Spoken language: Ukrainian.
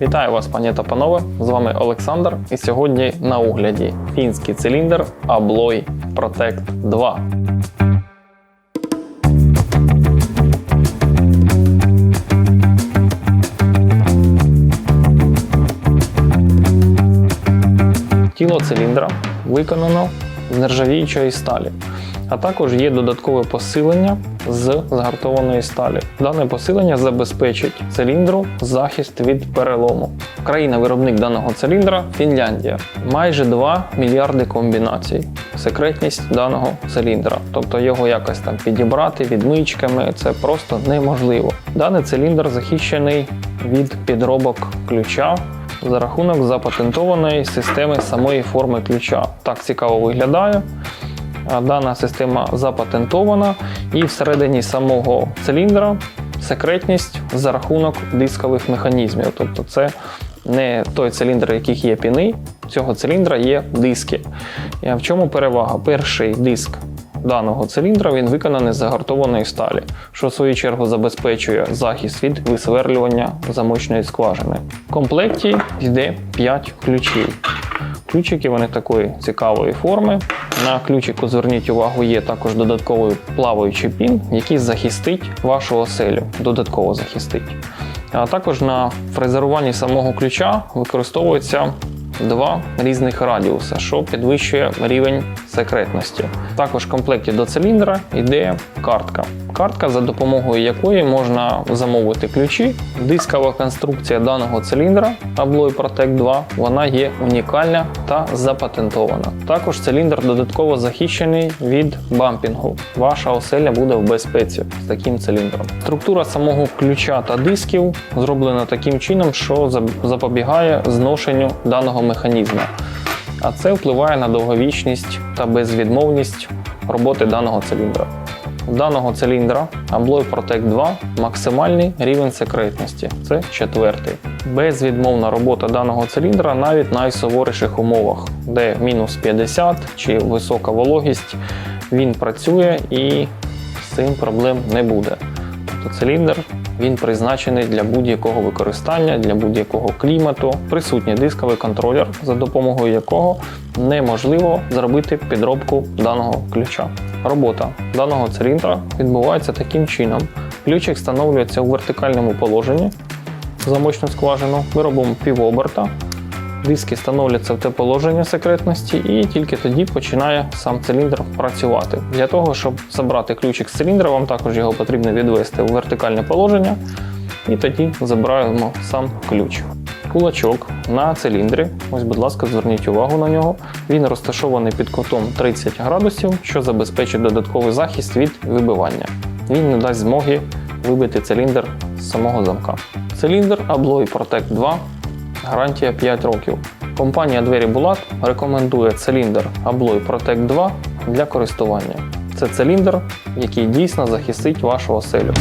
Вітаю вас, пані та панове! З вами Олександр. І сьогодні на огляді фінський циліндр Abloy Protect 2. Тіло циліндра виконано з нержавіючої сталі, а також є додаткове посилення з згартованої сталі. Дане посилення забезпечить циліндру захист від перелому. Країна-виробник даного циліндра Фінляндія. Майже 2 мільярди комбінацій. Секретність даного циліндра, тобто його якось там підібрати відмичками, це просто неможливо. Даний циліндр захищений від підробок ключа за рахунок запатентованої системи самої форми ключа. Так цікаво виглядає. Дана система запатентована, і всередині самого циліндра секретність за рахунок дискових механізмів. Тобто, це не той циліндр, яких є піни, цього циліндра є диски. В чому перевага? Перший диск даного циліндра він виконаний з загартованої сталі, що в свою чергу забезпечує захист від висверлювання замочної скважини. В комплекті йде 5 ключів. Ключики вони такої цікавої форми. На ключику, зверніть увагу, є також додатковий плаваючий пін, який захистить вашу оселю, додатково захистить. А також на фрезеруванні самого ключа використовується два різних радіуса, що підвищує рівень секретності. Також в комплекті до циліндра йде картка. Картка, за допомогою якої можна замовити ключі. Дискова конструкція даного циліндра Abloy Protect 2 вона є унікальна та запатентована. Також циліндр додатково захищений від бампінгу. Ваша оселя буде в безпеці з таким циліндром. Структура самого ключа та дисків зроблена таким чином, що запобігає зношенню даного механізму. А це впливає на довговічність та безвідмовність роботи даного циліндра. У даного циліндра Abloy Protect 2 максимальний рівень секретності це четвертий. Безвідмовна робота даного циліндра навіть в найсуворіших умовах, де мінус 50 чи висока вологість, він працює і з цим проблем не буде. Тобто циліндр він призначений для будь-якого використання, для будь-якого клімату. Присутній дисковий контролер, за допомогою якого неможливо зробити підробку даного ключа. Робота даного циліндра відбувається таким чином: ключик встановлюється у вертикальному положенні замочну скважину. Ми робимо півоберта. Диски встановляться в те положення секретності, і тільки тоді починає сам циліндр працювати. Для того, щоб забрати ключик з циліндра, вам також його потрібно відвести у вертикальне положення, і тоді забираємо сам ключ. Кулачок на циліндрі. Ось, будь ласка, зверніть увагу на нього. Він розташований під кутом 30 градусів, що забезпечить додатковий захист від вибивання. Він не дасть змоги вибити циліндр з самого замка. Циліндр Abloy Protect 2 гарантія 5 років. Компанія Двері Булат рекомендує циліндр Abloy Protect 2 для користування. Це циліндр, який дійсно захистить вашу оселю.